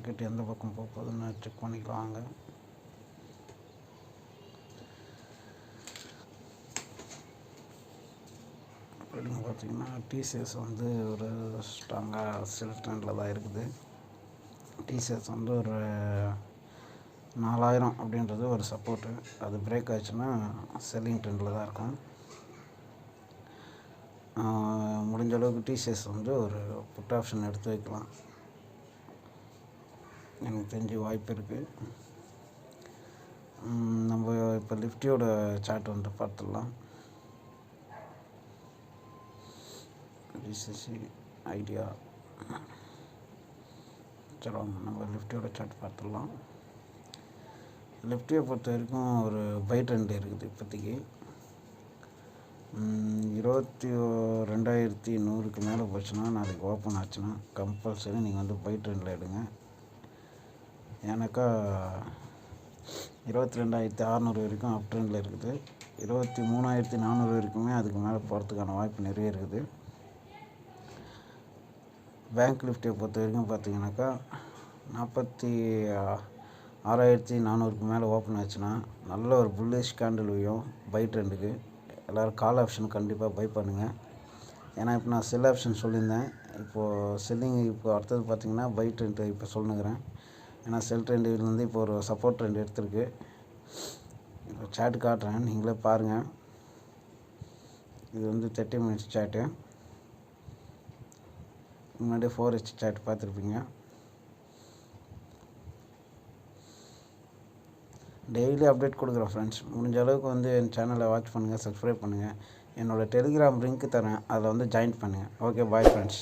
Market எந்த பக்கம் போக போகுதுன்னு செக் பண்ணிக்கலாம் வாங்க. அப்படின்னு பார்த்தீங்கன்னா டிசிஎஸ் வந்து ஒரு ஸ்ட்ராங்காக சில ட்ரெண்டில் தான் இருக்குது. டிசிஎஸ் வந்து ஒரு நாலாயிரம் அப்படின்றது ஒரு சப்போர்ட்டு அது பிரேக் ஆச்சுன்னா செல்லிங் ட்ரெண்டில் தான் இருக்கும். முடிஞ்ச அளவுக்கு டிசிஎஸ் வந்து ஒரு புட் ஆப்ஷன் எடுத்து வைக்கலாம். எனக்கு தெரிஞ்சு வாய்ப்பு இருக்குது நம்ம இப்போ லிஃப்டியோட சார்ட் வந்து பார்த்துடலாம். DCC idea. சரி நம்ம லிஃப்டியோட சார்ட் பார்த்துடலாம். லிஃப்டியை பொறுத்த வரைக்கும் ஒரு பை ட்ரெண்ட் இருக்குது இப்போதைக்கு. இருபத்தி ரெண்டாயிரத்தி நூறுக்கு மேலே போச்சுன்னா நாளைக்கு ஓப்பன் ஆச்சுன்னா கம்பல்சரி நீங்கள் வந்து பை ட்ரெண்டில் எடுங்க. ஏன்னாக்கா இருபத்தி ரெண்டாயிரத்தி அறநூறு வரைக்கும் அப் ட்ரெண்டில் இருக்குது. இருபத்தி மூணாயிரத்தி நானூறு வரைக்குமே அதுக்கு மேலே போகிறதுக்கான வாய்ப்பு நிறைய இருக்குது. பேங்க் லிஃப்டியை பொறுத்த வரைக்கும் பார்த்தீங்கன்னாக்கா நாற்பத்தி ஆறாயிரத்தி நானூறுக்கு மேலே ஓப்பன் ஆச்சுன்னா நல்ல ஒரு புல்லிஷ் கேண்டில் வியும் பை ட்ரெண்டுக்கு எல்லோரும் கால் ஆப்ஷன் கண்டிப்பாக பை பண்ணுங்கள் ஏன்னா இப்போ நான் செல் ஆப்ஷன் சொல்லியிருந்தேன். இப்போது செல்லிங் இப்போ அடுத்தது பார்த்தீங்கன்னா பை ட்ரெண்ட் இப்போ சொல்லுங்கிறேன். ஏன்னா செல் ட்ரெண்ட் வந்து இப்போ ஒரு சப்போர்ட் ட்ரெண்ட் எடுத்திருக்கு. இப்போ காட்டுறேன். நீங்களே பாருங்கள் இது வந்து தேர்ட்டி மினிட்ஸ் சேட்டு முன்னாடியே ஃபோர் ஹெச் சேட் பார்த்துருப்பீங்க. டெய்லி அப்டேட் கொடுக்குறேன் ஃப்ரெண்ட்ஸ் முடிஞ்ச அளவுக்கு வந்து என் சேனலை வாட்ச் பண்ணுங்கள் சப்ஸ்கிரைப் பண்ணுங்கள் என்னோடய டெலிகிராம் லிங்க் தரேன். அதில் வந்து ஜாயின் பண்ணுங்கள் ஓகே பாய் ஃப்ரெண்ட்ஸ்